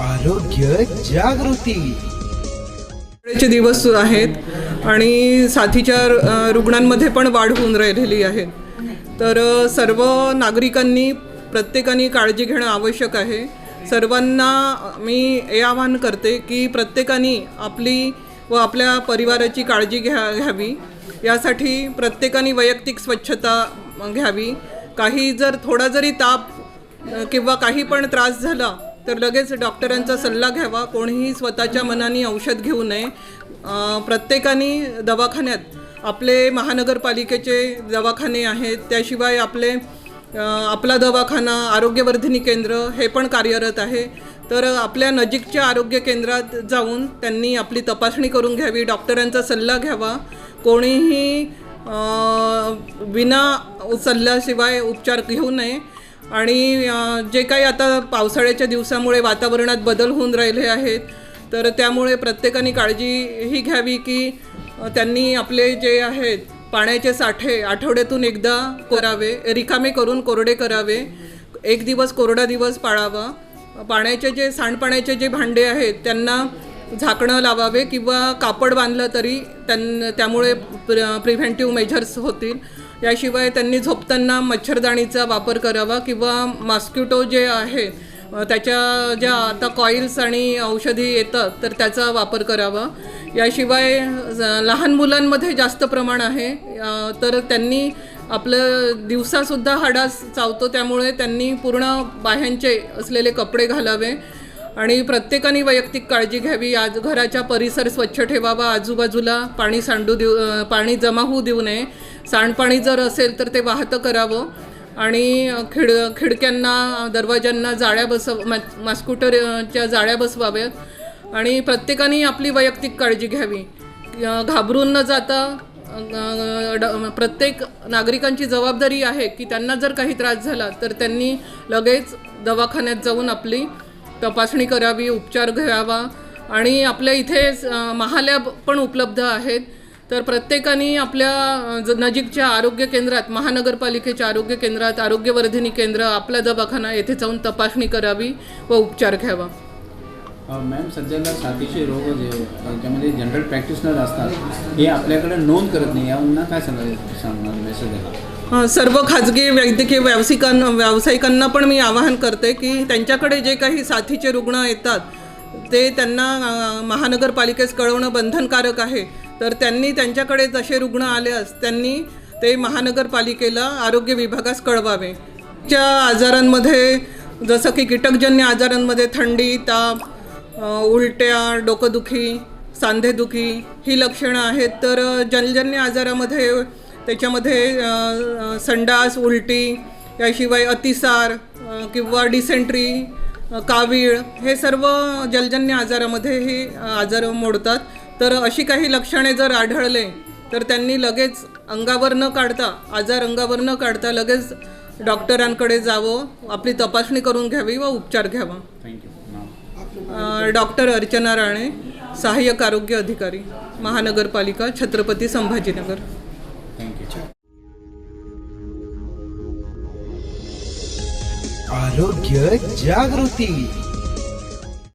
आरोग्य जागृती. चे दिवस आहेत आणि साथीच्या रुग्णांमध्ये पण वाढ होऊन राहिलेली आहे. तर सर्व नागरिकांनी प्रत्येकाने काळजी घेणं आवश्यक आहे. सर्वांना मी हे आवाहन करते की प्रत्येकाने आपली व आपल्या परिवाराची काळजी घ्या घ्यावी. यासाठी प्रत्येकाने वैयक्तिक स्वच्छता घ्यावी. काही जर थोडा जरी ताप किंवा काही पण त्रास झाला तर लगेच डॉक्टरांचा सल्ला घ्यावा कोणीही स्वतःच्या मनाने औषध घेऊ नये. प्रत्येकाने दवाखान्यात आपले महानगरपालिकेचे दवाखाने आहेत त्याशिवाय आपले आपला दवाखाना आरोग्यवर्धिनी केंद्र हे पण कार्यरत आहे. तर आपल्या नजीकच्या आरोग्य केंद्रात जाऊन त्यांनी आपली तपासणी करून घ्यावी डॉक्टरांचा सल्ला घ्यावा. कोणीही विना सल्ल्याशिवाय उपचार घेऊ नये. आणि जे काही आता पावसाळ्याच्या दिवसामुळे वातावरणात बदल होऊन राहिले आहेत तर त्यामुळे प्रत्येकाने काळजी ही घ्यावी की त्यांनी आपले जे आहेत पाण्याचे साठे आठवड्यातून एकदा करावे रिकामे करून कोरडे करावे एक दिवस कोरडा दिवस पाळावा. पाण्याचे जे सांडपाण्याचे जे भांडे आहेत त्यांना झाकणं लावावे किंवा कापड बांधलं तरी त्यां त्यामुळे प्र प्रिव्हेंटिव्ह मेजर्स होतील. याशिवाय त्यांनी झोपताना मच्छरदाणीचा वापर करावा किंवा मॉस्किटो जे आहे त्याच्या ज्या आता कॉईल्स आणि औषधी येतात तर त्याचा वापर करावा. याशिवाय लहान मुलांमध्ये जास्त प्रमाण आहे. तर त्यांनी आपलं दिवसासुद्धा हाडास चावतो त्यामुळे त्यांनी पूर्ण बाह्यांचे असलेले कपडे घालावे. आणि प्रत्येकाने वैयक्तिक काळजी घ्यावी. आज घराच्या परिसर स्वच्छ ठेवावा. आजूबाजूला पाणी सांडू देऊ पाणी जमा होऊ देऊ नये. सांडपाणी जर असेल तर ते वाहतं करावं. आणि खिड खिडक्यांना दरवाज्यांना जाळ्या बसव मास्कुटरच्या जाळ्या बसवाव्यात. आणि प्रत्येकाने आपली वैयक्तिक काळजी घ्यावी. घाबरून न जाता प्रत्येक नागरिकांची जबाबदारी आहे की त्यांना जर काही त्रास झाला तर त्यांनी लगेच दवाखान्यात जाऊन आपली तपासणी करावी उपचार घ्यावा आणि आपल्या इथे महालॅब पण उपलब्ध आहेत. तर प्रत्येकाने आपल्या ज- नजीकच्या आरोग्य केंद्रात महानगरपालिकेच्या आरोग्य केंद्रात आरोग्यवर्धिनी केंद्र आपला दवाखाना येथे जाऊन तपासणी करावी व उपचार घ्यावा. मॅम सध्याला साथीचे रोग जे ज्यामध्ये जनरल प्रॅक्टिशनर असतात हे आपल्याकडे नोंद करत नाही. यांना काय सांगायला सांगणार मेसेज आहे? सर्व खाजगी वैद्यकीय व्यावसायिकांना व्यावसायिकांना पण मी आवाहन करते की त्यांच्याकडे जे काही साथीचे रुग्ण येतात ते त्यांना महानगरपालिकेस कळवणं बंधनकारक आहे. तर त्यांनी त्यांच्याकडे जसे रुग्ण आल्यास त्यांनी ते महानगरपालिकेला आरोग्य विभागास कळवावे. च्या आजारांमध्ये जसं की कीटकजन्य आजारांमध्ये थंडी ताप उलट्या डोकंदुखी सांधेदुखी ही लक्षणं आहेत. तर जलजन्य आजारामध्ये त्याच्यामध्ये संडास उलटी याशिवाय अतिसार किंवा डिसेंट्री कावीळ हे सर्व जलजन्य आजारामध्ये हे आजार मोडतात. तर अशी काही लक्षणे जर आढळले तर त्यांनी लगेच अंगावर न काढता आजार अंगावर न काढता लगेच डॉक्टरांकडे जावं आपली तपासणी करून घ्यावी व उपचार घ्यावा. डॉक्टर अर्चना राणे सहाय्यक आरोग्य अधिकारी महानगरपालिका छत्रपती संभाजीनगर. आरोग्य जागृती.